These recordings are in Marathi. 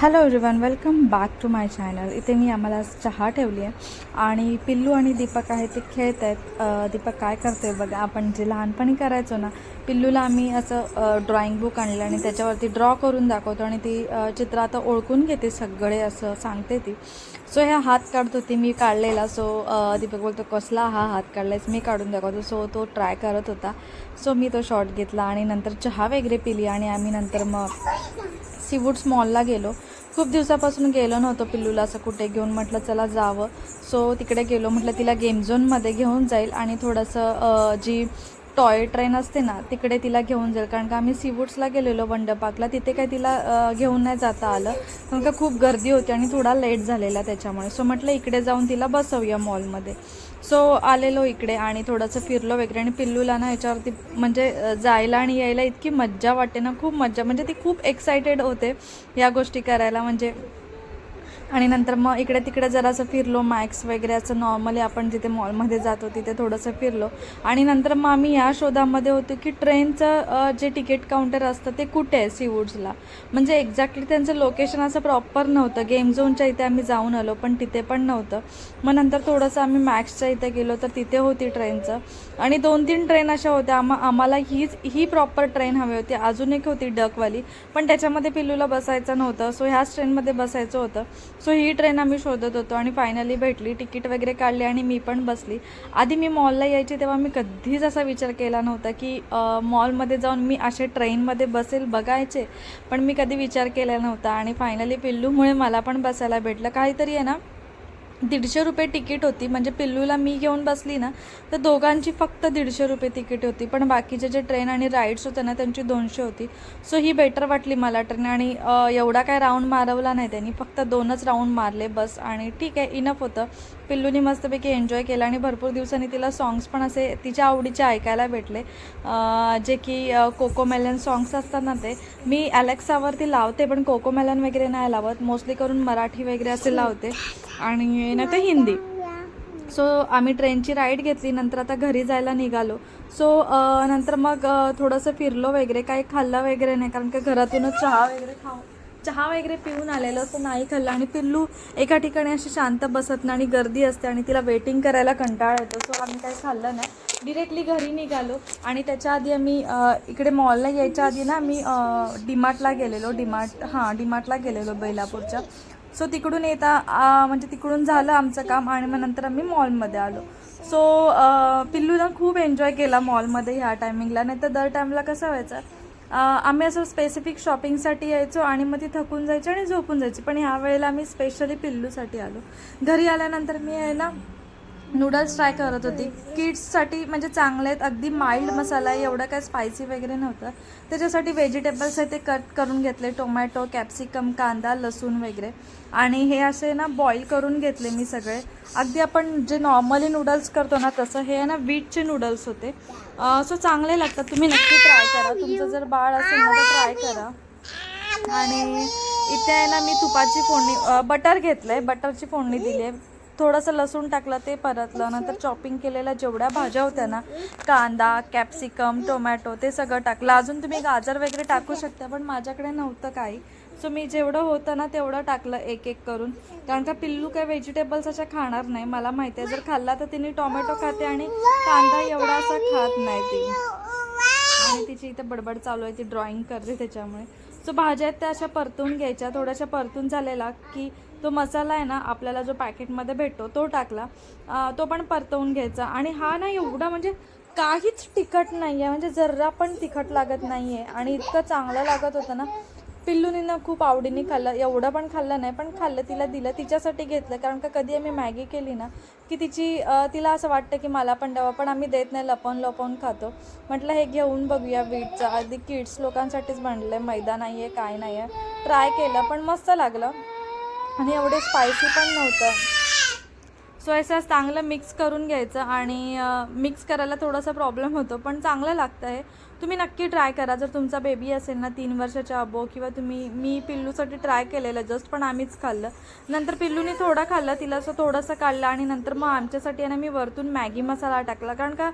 Hello everyone welcome back to my channel इथे मी आम्हाला चहा ठेवली आहे. आणि पिल्लू आणि दीपक आहे ते खेळत आहेत. दीपक काय करतोय बघा आपण जे लहानपणी करायचो ना पिल्लूला आम्ही असं ड्रॉइंग बुक आणलं आणि त्याच्यावरती ड्रॉ करून दाखवतो आणि ती चित्र आता ओळखून घेते सगळे असं सांगते ती. सो ह्या हात काढत होती मी काढलेला. सो दीपक बोलतो कसला हा हात काढलायस? मी काढून दाखवतो. सो तो ट्राय करत होता. सो मी तो शॉट घेतला आणि नंतर चहा वगैरे पिली आणि आम्ही नंतर मग सीवूड्स मॉलला गेलो. खूप दिवसापासून गेलो नव्हतो पिल्लूला असं कुठे घेऊन. म्हटलं चला जावं. सो तिकडे गेलो. म्हटलं तिला गेम झोनमध्ये घेऊन जाईल. आणि थोडंसं जी टॉय ट्रेन असते ना तिकडे तिला घेऊन जाईल. कारण का आम्ही सीवूड्सला गेलेलो वंडर पार्कला तिथे काय तिला घेऊन नाही जाता आलं. कारण का खूप गर्दी होती आणि थोडा लेट झालेला त्याच्यामुळे. सो म्हटलं इकडे जाऊन तिला बसवूया मॉलमध्ये सो आलेलो इकडे आणि थोडंसं फिरलो वगैरे. आणि पिल्लूला ना याच्यावरती म्हणजे जायला आणि यायला इतकी मज्जा वाटते ना खूप मज्जा. म्हणजे ती खूप एक्सायटेड होते या गोष्टी करायला. म्हणजे आणि नंतर मग इकडे तिकडे जरासं फिरलो मॅक्स वगैरे असं नॉर्मली आपण जिथे मॉलमध्ये जातो तिथे थोडंसं फिरलो. आणि नंतर मग आम्ही या शोधामध्ये होतो की ट्रेनचं जे तिकीट काउंटर असतं ते कुठे आहे सीवूड्सला म्हणजे एक्झॅक्टली त्यांचं लोकेशन असं प्रॉपर नव्हतं. गेम झोनच्या इथे आम्ही जाऊन आलो पण तिथे पण नव्हतं. मग नंतर थोडंसं आम्ही मॅक्सच्या इथे गेलो तर तिथे होती ट्रेनचं आणि दोन तीन ट्रेन अशा होत्या. आम्हा आम्हाला हीच ही प्रॉपर ट्रेन हवी होती. अजून एक होती डकवाली. पण त्याच्यामध्ये पिल्लूला बसायचं नव्हतं. सो ह्याच ट्रेनमध्ये बसायचं होतं. सो ही ट्रेन आम्ही शोधत होतो आणि फायनली भेटली. तिकीट वगैरे काढली आणि मी पण बसली. आधी मी मॉलला यायची तेव्हा मी कधीच असा विचार केला नव्हता की मॉलमध्ये जाऊन मी असे ट्रेनमध्ये बसेल बघायचे. पण मी कधी विचार केला नव्हता. आणि फायनली पिल्लूमुळे मला पण बसायला भेटलं. काहीतरी आहे ना? दीडशे रुपये तिकीट होती. म्हणजे पिल्लूला मी घेऊन बसली ना तर दोघांची फक्त दीडशे रुपये तिकीट होती. पण बाकीचे जे ट्रेन आणि राईड्स होते ना त्यांची दोनशे होती. सो ही बेटर वाटली मला ट्रेन आणि एवढा काय राऊंड मारवला नाही त्यांनी. फक्त दोनच राऊंड मारले बस आणि ठीक आहे इनफ होतं. पिल्लूनी मस्तपैकी एन्जॉय केलं आणि भरपूर दिवसांनी तिला सॉंग्स पण असे तिच्या आवडीचे ऐकायला भेटले. जे की कोकोमेलन कोको मेलन सॉंग्स असतात ना ते. मी ॲलेक्सावरती लावते पण कोको मेलन वगैरे नाही लावत. मोस्टली करून मराठी वगैरे असे लावते. आणि नाही तर हिंदी. सो आम्ही ट्रेनची राईड घेतली. नंतर आता घरी जायला निघालो. सो नंतर मग थोडंसं फिरलो वगैरे. काही खाल्लं वगैरे नाही कारण का घरातूनच चहा वगैरे खाऊ चहा वगैरे पिऊन आलेलं असं नाही खाल्लं. आणि पिल्लू एका ठिकाणी अशी शांत बसत नाही आणि गर्दी असते आणि तिला वेटिंग करायला कंटाळा येतो. सो आम्ही काही खाल्लं नाही. डिरेक्टली घरी निघालो. आणि त्याच्या आधी आम्ही इकडे मॉलला यायच्या आधी ना आम्ही डीमार्टला गेलेलो. डीमार्ट हां डीमार्टला गेलेलो बैलापूरच्या. सो तिकडून येता म्हणजे तिकडून झालं आमचं काम आणि मग नंतर आम्ही मॉलमध्ये आलो. सो पिल्लूनं खूप एन्जॉय केला मॉलमध्ये ह्या टायमिंगला नाही तर दर टाईमला कसं व्हायचं आम्ही असं स्पेसिफिक शॉपिंगसाठी यायचो आणि मग ती थकून जायची आणि झोपून जायची. पण ह्या वेळेला आम्ही स्पेशली पिल्लूसाठी आलो. घरी आल्यानंतर मी आहे ना नूडल्स ट्राय करत होती. किड्ससाठी म्हणजे चांगले आहेत. अगदी माइल्ड मसाला आहे एवढं काय स्पायसी वगैरे नव्हतं. त्याच्यासाठी व्हेजिटेबल्स आहे ते कट करून घेतले. टोमॅटो कॅप्सिकम कांदा लसूण वगैरे. आणि हे असे ना बॉईल करून घेतले मी सगळे. अगदी आपण जे नॉर्मली नूडल्स करतो ना तसं हे आहे ना वीटचे नूडल्स होते. सो चांगले लागतात. तुम्ही नक्की ट्राय करा. तुमचं जर बाळ असेल ना तर ट्राय करा. आणि इथे आहे ना मी तुपाची फोडणी बटर घेतलं आहे बटरची फोडणी दिली आहे. थोडंसं लसूण टाकलं ते परतलं. नंतर चॉपिंग केलेल्या जेवढ्या भाज्या होत्या ना कांदा कॅप्सिकम टोमॅटो ते सगळं टाकलं. अजून तुम्ही गाजर वगैरे टाकू शकता पण माझ्याकडे नव्हतं काही. सो मी जेवढं होतं ना तेवढं टाकलं एक एक करून. कारण का पिल्लू काय व्हेजिटेबल्स अशा खाणार नाही. मला माहिती आहे जर खाल्ला तर तिने टोमॅटो खाते आणि कांदा एवढा असा खात नाही ती. आणि तिची इथे बडबड चालू आहे ती ड्रॉइंग करते त्याच्यामुळे. सो भाज्या आहेत त्या अशा परतून घ्यायच्या. थोड्याशा परतून झालेला की तो मसाला आहे ना आपल्याला जो पॅकेटमध्ये भेटतो तो टाकला. तो पण परतवून घ्यायचा. आणि हा ना एवढा म्हणजे काहीच तिखट नाही आहे म्हणजे जरा पण तिखट लागत नाही आहे आणि इतकं चांगलं लागत होतं ना. पिल्लूनी ना खूप आवडीने खाल्लं. एवढं पण खाल्लं नाही पण खाल्लं तिला दिलं. तिच्यासाठी घेतलं. कारण का कधी आम्ही मॅगी केली ना की तिची तिला असं वाटतं की मला पण द्यावं पण आम्ही देत नाही. लपवून लपवून खातो. म्हटलं हे घेऊन बघूया बीटचं अगदी किड्स लोकांसाठीच बनलं आहे मैदा नाही आहे काय नाही आहे ट्राय केलं पण मस्त लागलं. आणि एवढे स्पायसी पण नव्हतं. सो सॉस चांगलं मिक्स करून घ्यायचं. आणि मिक्स करायला थोडासा प्रॉब्लेम होतो पण चांगलं लागतं आहे तुम्ही नक्की ट्राय करा. जर तुमचा बेबी असेल ना तीन वर्षाच्या अबो किंवा तुम्ही मी पिल्लूसाठी ट्राय केलेलं जस्ट पण आम्हीच खाल्लं. नंतर पिल्लूनी थोडं खाल्लं तिला असं थोडंसं काढलं आणि नंतर मग आमच्यासाठी आहे ना मी वरतून मॅगी मसाला टाकला. कारण का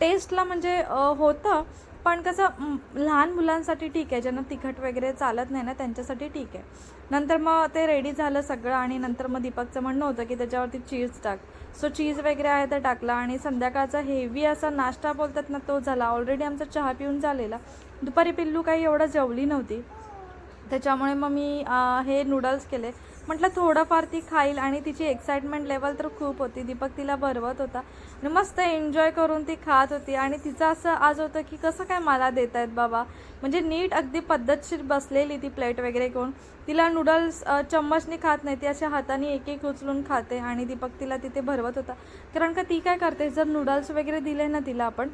टेस्टला म्हणजे होतं पण कसं लहान मुलांसाठी ठीक आहे. ज्यांना तिखट वगैरे चालत नाही ना त्यांच्यासाठी ठीक आहे. नंतर मग ते रेडी झालं सगळं आणि नंतर मग दीपकचं म्हणणं होतं की त्याच्यावरती चीज टाक. सो चीज वगैरे आहे तर टाकला आणि संध्याकाळचा हेवी असा नाश्ता बोलतात ना तो झाला. ऑलरेडी आमचा चहा पिऊन झालेला. दुपारी पिल्लू काही एवढं जेवली नव्हती. त्याच्यामुळे मग मी हे नूडल्स केले. म्हटलं थोडंफार ती खाईल आणि तिची एक्साइटमेंट लेवल तर खूप होती. दीपक तिला भरवत होता. आणि मस्त एन्जॉय करून ती खात होती. आणि तिचं असं आज होतं की कसं काय मला देत आहेत बाबा? म्हणजे नीट अगदी पद्धतशीर बसलेली ती प्लेट वगैरे घेऊन. तिला नूडल्स चम्मचनी खात नाही. ती अशा हाताने एक एक उचलून खाते आणि दीपक तिला तिथे भरवत होता. कारण का ती काय करते? जर नूडल्स वगैरे दिले ना तिला आपण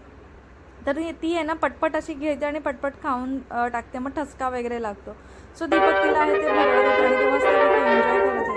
तर ती- ती आहे ना पटपट अशी घेते आणि पटपट खाऊन टाकते. मग ठसका वगैरे लागतो. सो दीपक तिला आहे ते भरवत आणि ते मस्त एन्जॉय करत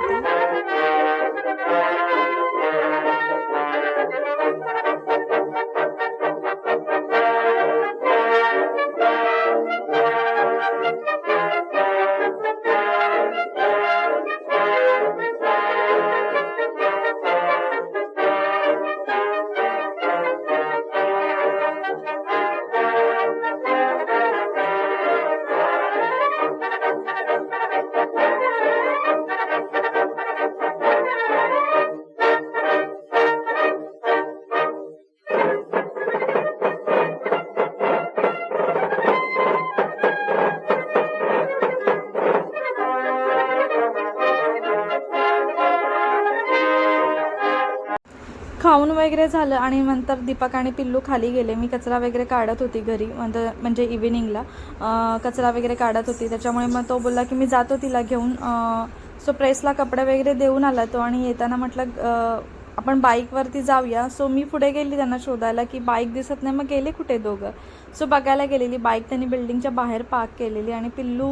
खाऊन वगैरे झालं आणि नंतर दीपक आणि पिल्लू खाली गेले. मी कचरा वगैरे काढत होती घरी म्हणजे म्हणजे इव्हिनिंगला कचरा वगैरे काढत होती. त्याच्यामुळे मग तो बोलला की मी जातो तिला घेऊन. सो प्रेसला कपडे वगैरे देऊन आला तो आणि येताना म्हटलं आपण बाईकवरती जाऊया. सो मी पुढे गेली त्यांना शोधायला की बाईक दिसत नाही. मग गेले कुठे दोघं? सो बघायला गेलेली बाईक त्यांनी बिल्डिंगच्या बाहेर पार्क केलेली आणि पिल्लू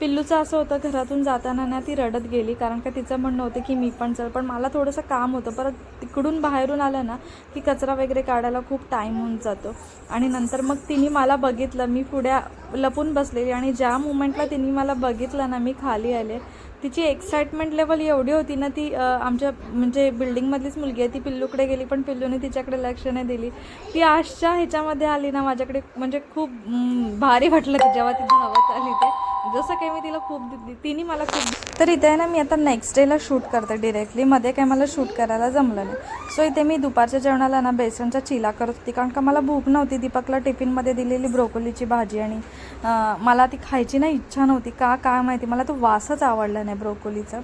पिल्लूचं असं होतं घरातून जाताना ना ती रडत गेली. कारण का तिचं म्हणणं होतं की मी पण चल. पण मला थोडंसं काम होतं. परत तिकडून बाहेरून आलं ना की कचरा वगैरे काढायला खूप टाईम होऊन जातो. आणि नंतर मग तिने मला बघितलं. मी पुढे लपून बसलेली आणि ज्या मुमेंटला तिने मला बघितलं ना मी खाली आले. तिची एक्साइटमेंट लेवल एवढी होती ना ती आमच्या म्हणजे बिल्डिंगमधलीच मुलगी आहे ती पिल्लूकडे गेली पण पिल्लूने तिच्याकडे लक्ष नाही दिली. ती आजच्या ह्याच्यामध्ये आली ना माझ्याकडे म्हणजे खूप भारी वाटलं ती जेव्हा ती धावत आली ते. जसं काही मी तिला खूप तिने मला खूप तर इथे आहे ना मी आता नेक्स्ट डेला शूट करते डिरेक्टली मध्ये काय मला शूट करायला जमलं नाही. सो इथे मी दुपारच्या जेवणाला ना बेसनचा चिला करत होती कारण का मला भूक नव्हती. दीपकला टिफिनमध्ये दिलेली ब्रोकोलीची भाजी आणि मला ती खायची ना इच्छा नव्हती. का काय माहिती? मला तो वासच आवडला नाही. ब्रोकोलीचं.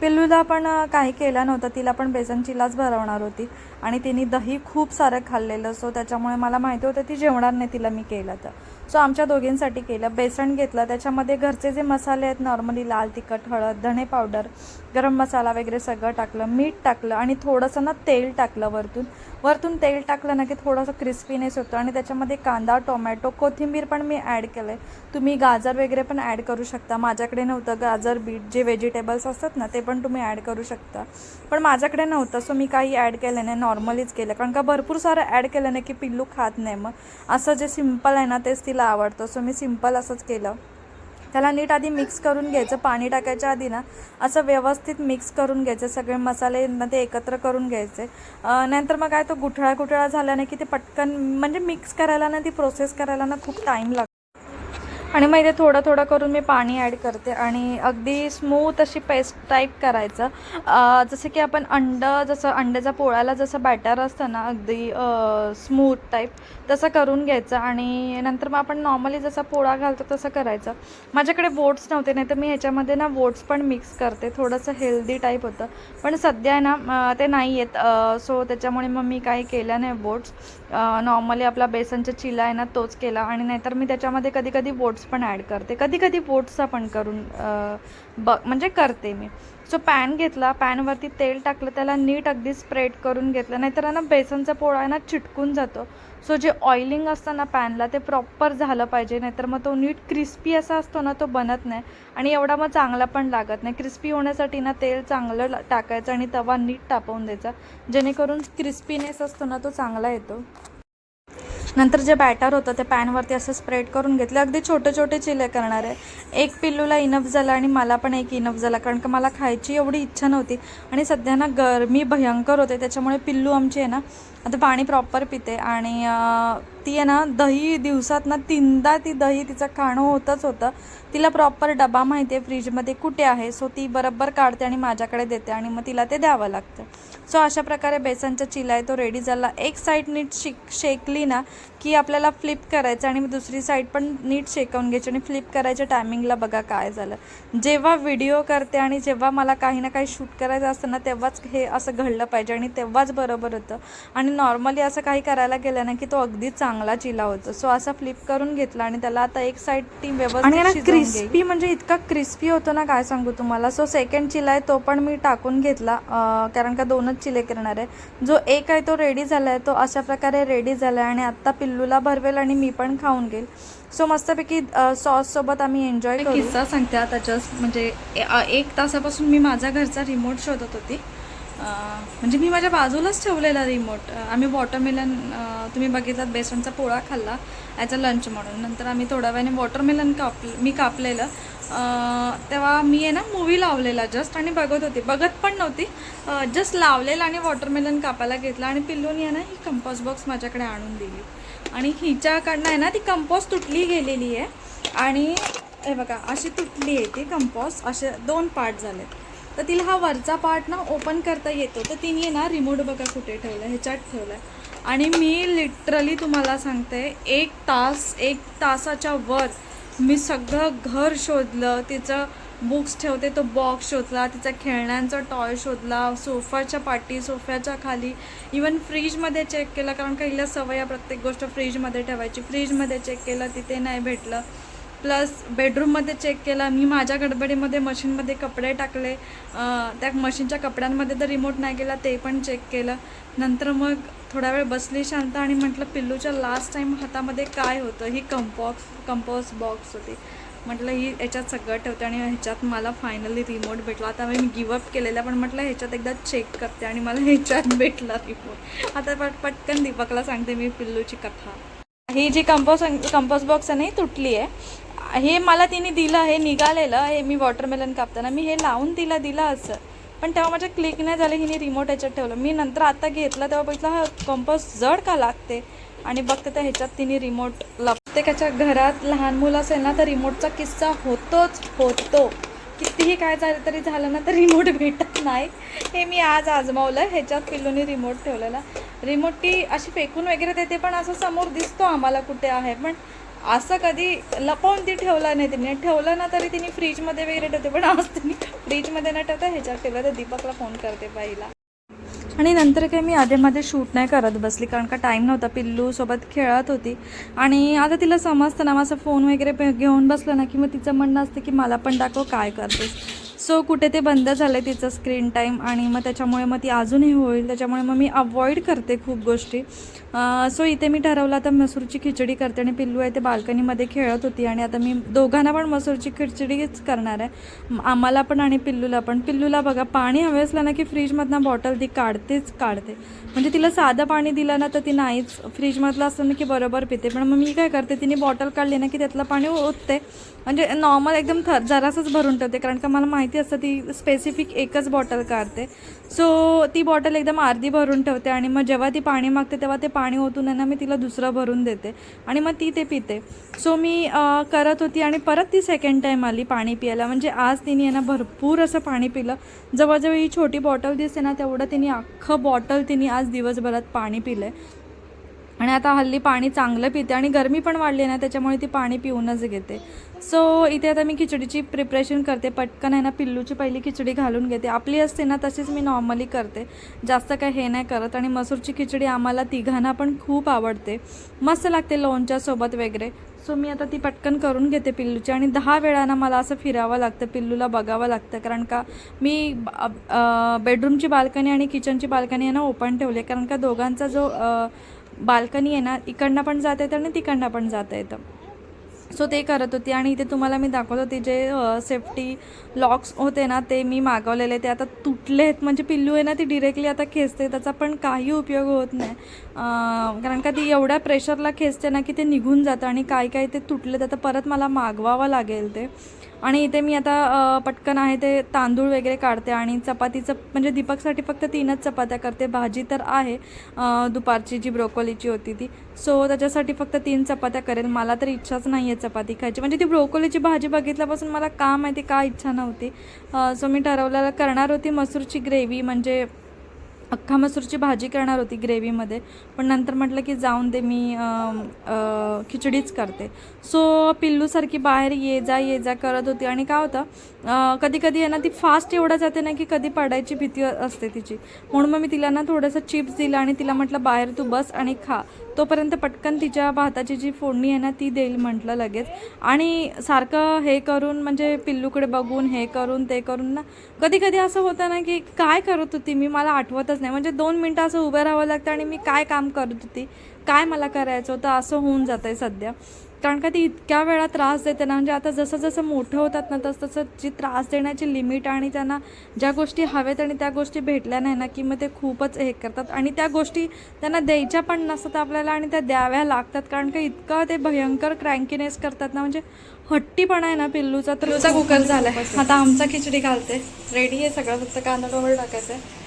पिल्लूला पण काही केलं नव्हतं. तिला पण बेसन चिलाच भरवणार होती. आणि तिने दही खूप सारं खाल्लेलं. सो त्याच्यामुळे मला माहिती होतं ती जेवणार नाही तिला मी केलं तर. सो आमच्या दोघींसाठी केलं. बेसन घेतलं. त्याच्यामध्ये घरचे जे मसाले आहेत नॉर्मली लाल तिखट हळद धणे पावडर गरम मसाला वगैरे सगळं टाकलं. मीठ टाकलं. आणि थोडंसं ना तेल टाकलं वरतून. वरतून तेल टाकलं ना की थोडंसं क्रिस्पीनेस होतं आणि त्याच्यामध्ये कांदा टोमॅटो कोथिंबीर पण मी ॲड केलं आहे तुम्ही गाजर वगैरे पण ॲड करू शकता. माझ्याकडे नव्हतं गाजर बीट जे व्हेजिटेबल्स असतात ना ते पण तुम्ही ॲड करू शकता. पण माझ्याकडे नव्हतं सो मी काही ॲड केलं नाही. नॉर्मलीच केलं. कारण का भरपूर सारं ॲड केलं नाही की पिल्लू खात नाही मग. असं जे सिंपल आहे ना तेच तिला आवडतं. सो मी सिंपल असंच केलं. त्याला नीट आधी मिक्स करून घ्यायचं पाणी टाकायच्या आधी ना असं व्यवस्थित मिक्स करून घ्यायचं सगळे मसाले ते एकत्र करून घ्यायचे. नंतर मग काय तो गुठळा गुठळा झाला नाही की ते पटकन म्हणजे मिक्स करायला ना ती प्रोसेस करायला ना खूप टाईम लागतो. आणि मग इथे थोडं थोडं करून मी पाणी ॲड करते आणि अगदी स्मूथ अशी पेस्ट टाईप करायचं. जसं की आपण अंड जसं अंड्याचा पोळ्याला जसं बॅटर असतं ना अगदी स्मूथ टाईप तसं करून घ्यायचं आणि नंतर मग आपण नॉर्मली जसा पोळा घालतो तसं करायचं. माझ्याकडे वोट्स नव्हते नाही तर मी ह्याच्यामध्ये ना वोट्स पण मिक्स करते. थोडंसं हेल्दी टाईप होतं. पण सध्या आहे ना ते नाही आहेत सो त्याच्यामुळे मग मी काही केलं नाही बोट्स नॉर्मली आपला बेसनचा चिला आहे ना तोच केला. आणि नाहीतर मी त्याच्यामध्ये कधी कधी बोट्स पण ॲड करते. कधी कधी बोट्सचा पण करून ब म्हणजे करते मी. सो पॅन घेतला. पॅनवरती तेल टाकलं. त्याला नीट अगदी स्प्रेड करून घेतलं. नाहीतर ना बेसनचा पोळा आहे ना चिटकून जातो. सो जे ऑइलिंग असतं ना पॅनला ते प्रॉपर झालं पाहिजे नाहीतर मग तो नीट क्रिस्पी असा असतो ना तो बनत नाही. आणि एवढा मग चांगला पण लागत नाही. क्रिस्पी होण्यासाठी ना तेल चांगलं टाकायचं आणि तवा नीट तापवून द्यायचा. जेणेकरून क्रिस्पीनेस असतो ना तो चांगला येतो. नंतर जे बॅटर होतं ते पॅनवरती असं स्प्रेड करून घेतलं. अगदी छोटे छोटे चिले करणार. आहे एक पिल्लूला इनफ झाला आणि मला पण एक इनफ झाला कारण का मला खायची एवढी इच्छा नव्हती. आणि सध्या ना गरमी भयंकर होते त्याच्यामुळे पिल्लू आमची आहे ना आता पाणी प्रॉपर पिते. आणि ती आहे ना दही दिवसात ना तीनदा ती दही तिचं खाणं होतंच होतं. तिला प्रॉपर डबा माहिती आहे फ्रीजमध्ये कुठे आहे सो ती बरोबर काढते आणि माझ्याकडे देते आणि मग तिला ते द्यावं लागतं. सो अशा प्रकारे बेसनचा चिला आहे तो रेडी झाला. एक साईड नीट शिक शेकली ना की आपल्याला फ्लिप करायचं आणि दुसरी साईड पण नीट शेकवून घ्यायची आणि फ्लिप करायच्या टायमिंगला बघा काय झालं. जेव्हा व्हिडिओ करते आणि जेव्हा मला काही ना काही शूट करायचं असतं ना तेव्हाच हे असं घडलं पाहिजे आणि तेव्हाच बरोबर होतं. आणि नॉर्मली असं काही करायला गेलं ना की तो अगदी चांगला चिला होतो. सो असा फ्लिप करून घेतला आणि त्याला आता एक साईड टी व्यवस्थित क्रिस्पी म्हणजे इतका क्रिस्पी होतो ना काय सांगू तुम्हाला? सो सेकंड चिला आहे तो पण मी टाकून घेतला कारण का दोनच चिले करणार आहे. जो एक आहे तो रेडी झाला आहे तो अशा प्रकारे रेडी झाला आहे आणि आत्ता पिल्लूला भरवेल आणि मी पण खाऊन घेईल. सो मस्तपैकी सॉस सोबत आम्ही एन्जॉय करू. किस्सा सांगते आता जस्ट म्हणजे एक तासापासून मी माझ्या घरचा रिमोट शोधत होती. म्हणजे मी माझ्या बाजूलाच ठेवलेला रिमोट आम्ही वॉटरमेलन तुम्ही बघितलात बेसनचा पोळा खाल्ला ॲज अ लंच म्हणून. नंतर आम्ही थोड्या वेळाने वॉटरमेलन काप मी कापलेलं. तेव्हा मी आहे ना मूवी लावलेला जस्ट आणि बघत होती. बघत पण नव्हती. जस्ट लावलेला आणि वॉटरमेलन कापायला घेतला आणि पिल्लूनी आहे ना ही कंपोस्ट बॉक्स माझ्याकडे आणून दिली. आणि हिच्याकडनं आहे ना ती कंपोस्ट तुटली गेलेली आहे. आणि हे बघा अशी तुटली आहे ती कंपोस्ट असे दोन पार्ट झाले तर तिला हा वरचा पार्ट ना ओपन करता येतो. तर तिने ना रिमोट बघा कुठे ठेवला ह्याच्यात ठेवला आणि मी लिटरली तुम्हाला सांगते एक तास एक तासाच्या वर मी सगळं घर शोधलं तिचं बुक्स ठेवते तो बॉक्स शोधला तिचा खेळण्यांचा टॉय शोधला सोफाच्या पाठी सोफ्याच्या खाली. इवन फ्रीजमध्ये चेक केलं कारण का हिला सवय प्रत्येक गोष्ट फ्रीजमध्ये ठेवायची. फ्रीजमध्ये चेक केलं तिथे नाही भेटलं. प्लस बेडरूममध्ये चेक केला मी माझ्या गडबडीमध्ये मशीनमध्ये कपडे टाकले. त्या मशीनच्या कपड्यांमध्ये तर रिमोट नाही गेला ते पण चेक केलं. नंतर मग थोडा वेळ बसली शांत आणि म्हटलं पिल्लूच्या लास्ट टाईम हातामध्ये काय होतं? ही कंपॉक्स कंपॉस बॉक्स होती. म्हटलं ही ह्याच्यात सगळं ठेवते आणि ह्याच्यात मला फायनली रिमोट भेटला. आता मी गिवअप केलेला पण म्हटलं ह्याच्यात एकदा चेक करते आणि मला ह्याच्यात भेटला रिमोट आता पट पटकन दीपकला सांगते मी पिल्लूची कथा. ही जी कंपोस कंपोस्ट बॉक्स आहे ना ही तुटली आहे हे मला तिने दिलं हे निघालेलं हे मी वॉटरमेलन कापताना मी हे लावून तिला दिलं असं. पण तेव्हा माझ्या क्लिक नाही झालं हिने रिमोट ह्याच्यात ठेवलं. मी नंतर आता घेतलं तेव्हा बघितलं हा कंपस जड का लागते? आणि बघते तर ह्याच्यात तिने रिमोट प्रत्येकाच्या घरात लहान मुलं असेल ना तर रिमोटचा किस्सा होतोच होतो. कितीही काय झालं तरी झालं ना तर रिमोट भेटत नाही. हे मी आज आजमावलं ह्याच्यात पिल्लूने रिमोट ठेवलेला. रिमोट ती अशी फेकून वगैरे देते पण असं समोर दिसतो आम्हाला कुठे आहे. पण असं कधी लपवून ती ठेवला नाही तिने. ठेवलं ना तरी तिने फ्रीजमध्ये वगैरे ठेवते पण आज तिने फ्रीजमध्ये न ठेवता ह्याच्यात ठेवलं तर दीपकला फोन करते बाईला. आणि नंतर काही मी आधेमध्ये शूट नाही करत बसली कारण का टाईम नव्हता पिल्लू सोबत खेळत होती. आणि आता तिला समजतं ना माझा फोन वगैरे घेऊन बसलं ना की मग तिचं म्हणणं असतं की मला पण दाखव काय करतेस. सो कुठे ते बंद झालं आहे तिचं स्क्रीन टाईम आणि मग त्याच्यामुळे मग ती अजूनही होईल त्याच्यामुळे मग मी अवॉइड करते खूप गोष्टी. सो इथे मी ठरवलं आता मसूरची खिचडी करते आणि पिल्लू आहे ते बाल्कनीमध्ये खेळत होती आणि आता मी दोघांना पण मसूरची खिचडीच करणार आहे. आम्हाला पण आणि पिल्लूला पण. पिल्लूला बघा पाणी हवे असलं ना की फ्रीजमधनं बॉटल ती काढतेच काढते. म्हणजे तिला साधं पाणी दिलं ना तर ती नाहीच. फ्रीजमधलं असलं ना की बरोबर पिते. पण मग मी काय करते तिने बॉटल काढली ना की त्यातलं पाणी ओतते म्हणजे नॉर्मल एकदम थर जरासंच भरून ठेवते. कारण का मला माहिती असतं ती स्पेसिफिक एकच बॉटल काढते. सो ती बॉटल एकदम अर्धी भरून ठेवते आणि मग जेव्हा ती पाणी मागते तेव्हा ते पाणी पाणी ओतून आहे ना मी तिला दुसरं भरून देते आणि मग ती ते पिते. सो मी करत होती आणि परत ती सेकंड टाईम आली पाणी पियाला म्हणजे आज तिने आहे ना भरपूर असं पाणी पिलं. जवळजवळ ही छोटी बॉटल दिसते ना तेवढं तिने अख्खं बॉटल तिने आज दिवसभरात पाणी पिलं आहे आणि आता हल्ली पाणी चांगलं पिते आणि गरमी पण वाढली ना त्याच्यामुळे ती पाणी पिऊनच घेते. सो इथे आता मी खिचडीची प्रिपरेशन करते. पटकन आहे ना पिल्लूची पहिली खिचडी घालून घेते. आपली असते ना तशीच मी नॉर्मली करते. जास्त काय हे नाही करत आणि मसूरची खिचडी आम्हाला तिघांना पण खूप आवडते. मस्त लागते लोणच्यासोबत वगैरे. सो मी आता ती पटकन करून घेते पिल्लूची आणि दहा वेळानं मला असं फिरावं लागतं पिल्लूला बघावं लागतं. कारण का मी बेडरूमची बाल्कनी आणि किचनची बाल्कनी आहे ना ओपन ठेवली आहे. कारण का दोघांचा जो बाल्कनी आहे ना इकडनं पण जाता येतं आणि तिकडनं पण जाता येतं. सो ते करत होती आणि इथे तुम्हाला मी दाखवत होती जे सेफ्टी लॉक्स होते ना ते मी मागवलेले. ते आता तुटले आहेत म्हणजे पिल्लू आहे ना ती डिरेक्टली आता खेचते. त्याचा पण काही उपयोग होत नाही. कारण का ती एवढ्या प्रेशरला खेचते ना की ते निघून जातं आणि काय काय ते तुटले तर परत मला मागवावं लागेल ते. आणि इथे मी आता पटकन आहे ते तांदूळ वगैरे काढते आणि चपातीचं म्हणजे दीपकसाठी फक्त तीनच चपात्या करते. भाजी तर आहे दुपारची जी ब्रोकोलीची होती ती. सो त्याच्यासाठी फक्त तीन चपात्या करेल मला तर इच्छाच नाही आहे चपाती खायची. म्हणजे ती ब्रोकोलीची भाजी बघितल्यापासून मला का माहिती का इच्छा नव्हती. सो मी ठरवलेलं करणार होती मसूरची ग्रेव्ही म्हणजे अख्खा मसूरची भाजी करणार होती ग्रेव्हीमध्ये. पण नंतर म्हटलं की जाऊन दे मी खिचडीच करते. सो पिल्लूसारखी बाहेर ये जा ये जा करत होती. आणि काय होतं कधी कधी आहे ना ती फास्ट एवढं जाते ना की कधी पडायची भीती असते तिची. म्हणून मग मी तिला ना थोडंसं चिप्स दिलं आणि तिला म्हटलं बाहेर तू बस आणि खा. तोपर्यंत पटकन तिच्या भाताची जी फोडणी आहे ना ती देईल म्हटलं लगेच. आणि सारखं हे करून म्हणजे पिल्लूकडे बघून हे करून ते करून ना कधी कधी असं होतं ना की काय करत होती मी मला आठवतच नाही. म्हणजे दोन मिनटं असं उभं राहावं लागतं आणि मी काय काम करत होती काय मला करायचं होतं असं होऊन जातं आहे सध्या. कारण का ती इतक्या वेळा त्रास देते ना म्हणजे आता जसं जसं मोठं होतात ना तसं तसं जी त्रास देण्याची लिमिट आणि त्यांना ज्या गोष्टी हवेत आणि त्या गोष्टी भेटल्या नाही ना की मग ते खूपच हे करतात. आणि त्या गोष्टी त्यांना द्यायच्या पण नसतात आपल्याला आणि त्या द्याव्या लागतात. कारण का इतकं ते भयंकर क्रँकीनेस करतात ना म्हणजे हट्टीपणा आहे ना पिल्लूचा. तर पिल्लूचा कुकर आहे आता आमचा खिचडी घालते. रेडी आहे सगळं. फक्त कांदा टोमॅटो टाकायचं आहे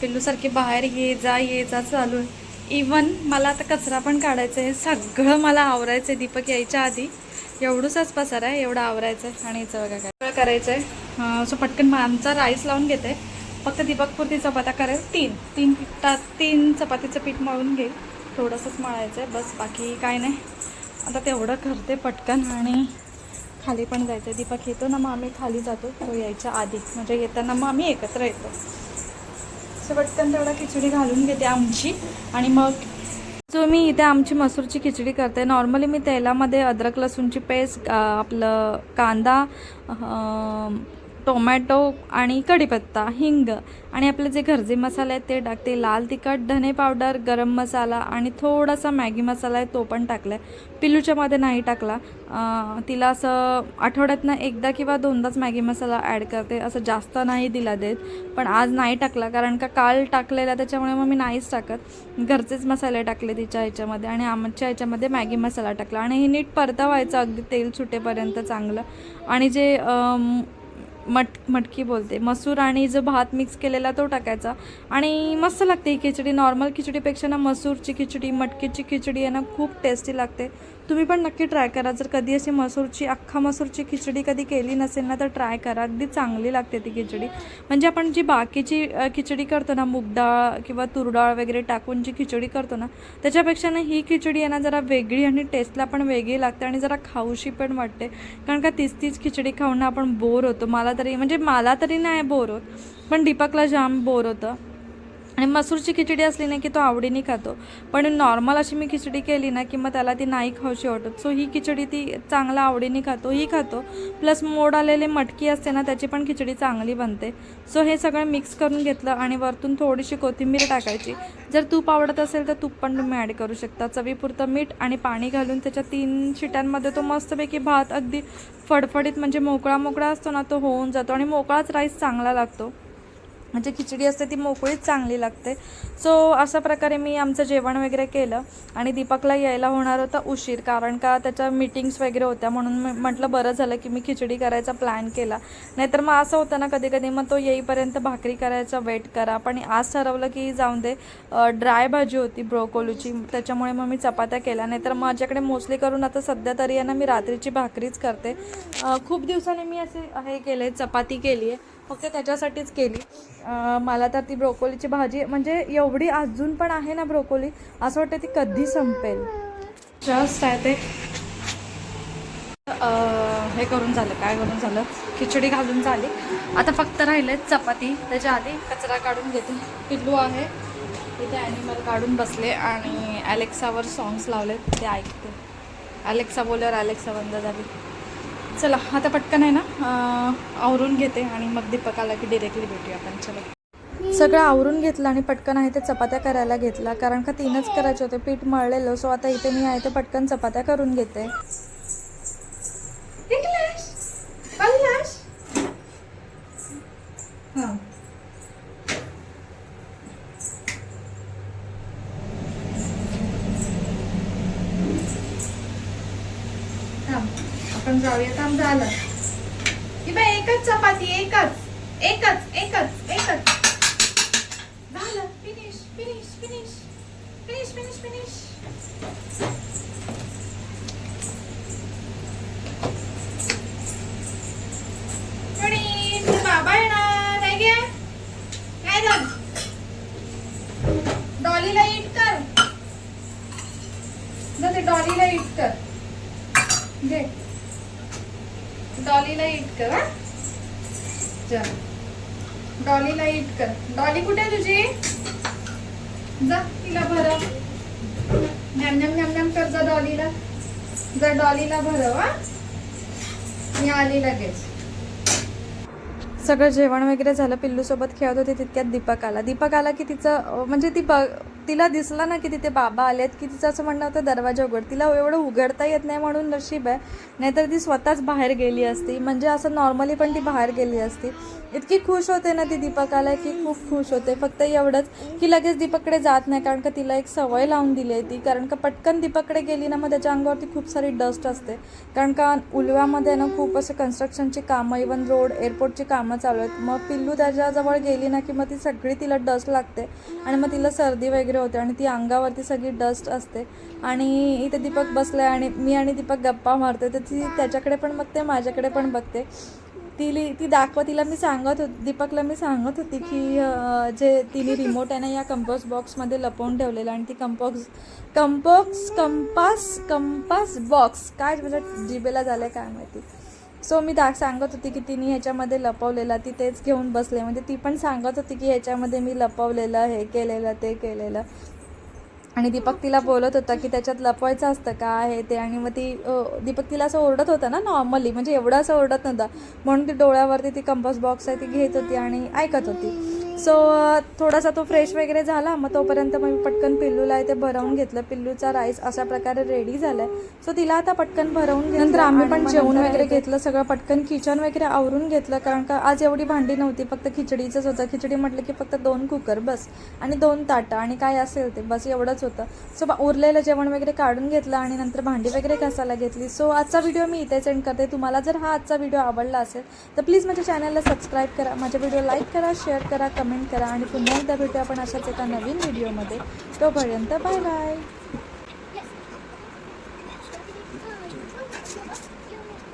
पिल्लूसारखी बाहेर ये जा ये जा चालू आहे. इवन मला आता कचरा पण काढायचा आहे. सगळं मला आवरायचं आहे दीपक यायच्या आधी. एवढंच पसार आहे. एवढं आवरायचं आहे आणि याचं बघा काय सगळं करायचं आहे सो पटकन मग आमचा राईस लावून घेते. फक्त दीपकपुरती चपात्या करेल. तीन. तीन पिठा तीन चपातीचं पीठ मळून घेईल. थोडंसंच मळायचं आहे बस बाकी काय नाही. आता तेवढं करते पटकन. आणि खाली पण जायचं आहे दीपक येतो ना मग आम्ही खाली जातो. तो यायच्या आधी. म्हणजे येताना मग आम्ही एकत्र येतो. असं पटकन तेवढा खिचडी घालून घेते आमची. आणि मग जो मी इथे आमची मसूरची खिचडी करते नॉर्मली मी तेलामध्ये अद्रक लसूणची पेस्ट आपलं कांदा टोमॅटो आणि कढीपत्ता हिंग आणि आपले जे घरचे मसाले आहेत ते टाकते लाल तिखट धने पावडर गरम मसाला आणि थोडासा मॅगी मसाला आहे तो पण टाकला आहे पिलूच्यामध्ये नाही टाकला. तिला असं आठवड्यातनं एकदा किंवा दोनदाच मॅगी मसाला ॲड करते. असं जास्त नाही दिला देत. पण आज नाही टाकला कारण का काल टाकलेला त्याच्यामुळे मग मी नाहीच टाकत. घरचेच मसाले टाकले तिच्या ह्याच्यामध्ये आणि आमच्या ह्याच्यामध्ये मॅगी मसाला टाकला. आणि हे नीट परतावायचं अगदी तेल सुटेपर्यंत चांगलं. आणि जे मट मटकी बोलते. मसूर आणि जो भात मिक्स केलेला तो टाकायचा. आणि मस्त लागते ही खिचडी. नॉर्मल खिचडीपेक्षा ना मसूरची खिचडी मटकीची खिचडी आहे ना खूप टेस्टी लागते. तुम्ही पण नक्की ट्राय करा. जर कधी अशी मसूरची अख्खा मसूरची खिचडी कधी केली नसेल ना तर ट्राय करा. अगदी चांगली लागते ती खिचडी. म्हणजे आपण जी बाकीची खिचडी करतो ना मुगडाळ किंवा तुरडाळ वगैरे टाकून जी खिचडी करतो ना त्याच्यापेक्षा ना ही खिचडी आहे ना जरा वेगळी आणि टेस्टला पण वेगळी लागते आणि जरा खाऊशी पण वाटते. कारण का तीच तीच खिचडी खाऊन ना आपण बोर होतो. मला तरी म्हणजे मला तरी नाही बोर होत पण दीपकला जाम बोर होतं. आणि मसूरची खिचडी असली ना की तो आवडीने खातो. पण नॉर्मल अशी मी खिचडी केली ना की मग त्याला ती नाही खाऊशी वाटत सो ही खिचडी ती चांगला आवडीने खातो ही खातो. प्लस मोड आलेले मटकी असते ना त्याची पण खिचडी चांगली बनते. सो हे सगळं मिक्स करून घेतलं आणि वरतून थोडीशी कोथिंबीर टाकायची. जर तूप आवडत असेल तर तूप पण तुम्ही ॲड करू शकता. चवीपुरतं मीठ आणि पाणी घालून त्याच्या तीन शिट्यांमध्ये तो मस्तपैकी भात अगदी फडफडीत म्हणजे मोकळा मोकळा असतो ना तो होऊन जातो आणि मोकळाच राईस चांगला लागतो. म्हणजे खिचडी असते ती मोकळीच चांगली लागते. सो अशा प्रकारे मी आमचं जेवण वगैरे केलं आणि दीपकला यायला होणार होता उशीर कारण का त्याच्या मीटिंग्स वगैरे होत्या म्हणून मी म्हटलं बरं झालं की मी खिचडी करायचा प्लॅन केला. नाहीतर मग असं होतं ना कधी कधी मग तो येईपर्यंत भाकरी करायचा वेट करा. पण आज ठरवलं की जाऊन दे ड्राय भाजी होती ब्रोकोलीची त्याच्यामुळे मग मी चपात्या केल्या. नाहीतर माझ्याकडे मोस्टली करून आता सध्या तरी आहे ना मी रात्रीची भाकरीच करते. खूप दिवसांनी मी असे हे केले चपाती केली आहे फक्त त्याच्यासाठीच केली. मला तर ती ब्रोकोलीची भाजी म्हणजे एवढी अजून पण आहे ना ब्रोकोली असं वाटतं ती कधी संपेल. जस्ट आहे ते. हे करून झालं काय करून झालं? खिचडी घालून झाली. आता फक्त राहिले चपाती. त्याच्या आधी कचरा काढून घेते. पिल्लू आहे. तिथे ॲनिमल काढून बसले आणि ॲलेक्सावर सॉंग्स लावले ते ऐकते. ॲलेक्सा बोलल्यावर ॲलेक्सा बंद झाली. चला आता पटकन आहे ना आवरून घेते आणि मग दीपकाला की डिरेक्टली भेटूया आपण. चला. सगळं आवरून घेतलं आणि पटकन आहे ते चपात्या करायला घेतला कारण का तीनच करायचे होते पीठ मळलेलं सो आता इथे मी आहे ते पटकन चपात्या करून घेते. हां. आपण जाऊया. काम झालं. की बाई एकच चपाती एकच. एकच एकच एकच. झालं. Finish finish finish finish finish finish Ganesh तुझे बाबा येणार काय घ्या काय झालं डॉलीला इट कर जा ते डॉलीला इट कर घे डॉलीला इट कर हा जा डॉलीला इट कर डॉली कुठे आहे तुझी जा तिला भरव. नॅम कर जा डॉलीला. जा डॉलीला भरव मी आली लगेच. सगळं जेवण वगैरे झालं पिल्लूसोबत खेळत होते तितक्यात दीपक आला. दीपक आला की तिचं म्हणजे ती ब तिला दिसला ना की तिथे बाबा आलेत की तिचं असं म्हणणं होतं दरवाजा उघड. तिला एवढं उघडता येत नाही म्हणून नशीब आहे. नाहीतर ती स्वतःच बाहेर गेली असती. म्हणजे असं नॉर्मली पण ती बाहेर गेली असती. इतकी खुश होते ना ती दीपकाला की खूप खुश होते. फक्त एवढंच की लगेच दीपककडे जात नाही कारण का तिला एक सवय लावून दिली आहे ती. कारण का पटकन दीपककडे गेली ना मग त्याच्या अंगावरती खूप सारी डस्ट असते. कारण का उलव्यामध्ये ना खूप असे कन्स्ट्रक्शनची कामं इवन रोड एअरपोर्टची कामं चालू आहेत. मग पिल्लू त्याच्याजवळ गेली ना की मग ती सगळी तिला डस्ट लागते. आणि मग तिला सर्दी वगैरे होते आणि ती अंगावरती सगळी डस्ट असते. आणि इथे दीपक बसलाय आणि मी आणि दीपक गप्पा मारते तर ती त्याच्याकडे पण बघते माझ्याकडे पण बघते. तिली ती दाखव तिला मी सांगत होती दीपकला मी सांगत होती की जे तिने रिमोट आहे ना या कंपोस्ट बॉक्समध्ये लपवून ठेवलेलं आणि ती कंपोक्स कंपोक्स कंपास कंपास बॉक्स काय म्हणजे जिबेला झालं आहे काय माहिती? सो मी दा सांगत होती की तिने ह्याच्यामध्ये लपवलेलं ती तेच घेऊन बसले. म्हणजे ती पण सांगत होती की ह्याच्यामध्ये मी लपवलेलं हे केलेलं ते केलेलं. आणि दीपक तिला बोलत होता की त्याच्यात लपवायचं असतं का आहे ते. आणि मग ती दीपक तिला असं ओरडत होता ना नॉर्मली म्हणजे एवढं असं ओरडत नव्हता. म्हणून ती डोळ्यावरती ती कंपास बॉक्स आहे ती घेत होती आणि ऐकत होती. सो थोडासा तो फ्रेश वगैरे झाला मग तोपर्यंत मग मी पटकन पिल्लूला आहे ते भरवून घेतलं. पिल्लूचा राईस अशा प्रकारे रेडी झालाय. सो तिला आता पटकन भरवून घेतलं. नंतर आम्ही पण जेवण वगैरे घेतलं सगळं पटकन किचन वगैरे आवरून घेतलं कारण का आज एवढी भांडी नव्हती फक्त खिचडीचंच होतं. खिचडी म्हटलं की फक्त दोन कुकर बस आणि दोन ताटं आणि काय असेल ते बस एवढंच होतं. सो उरलेलं जेवण वगैरे काढून घेतलं आणि नंतर भांडी वगैरे घासायला घेतली. सो आजचा व्हिडिओ मी इथे सेंड करते. तुम्हाला जर हा आजचा व्हिडिओ आवडला असेल तर प्लीज माझ्या चॅनलला सबस्क्राईब करा. माझ्या व्हिडिओ लाईक करा शेअर करा कमेंट करा आणि पुन्हा एकदा भेटू आपण अशाच एका नवीन व्हिडिओमध्ये. तोपर्यंत बाय बाय.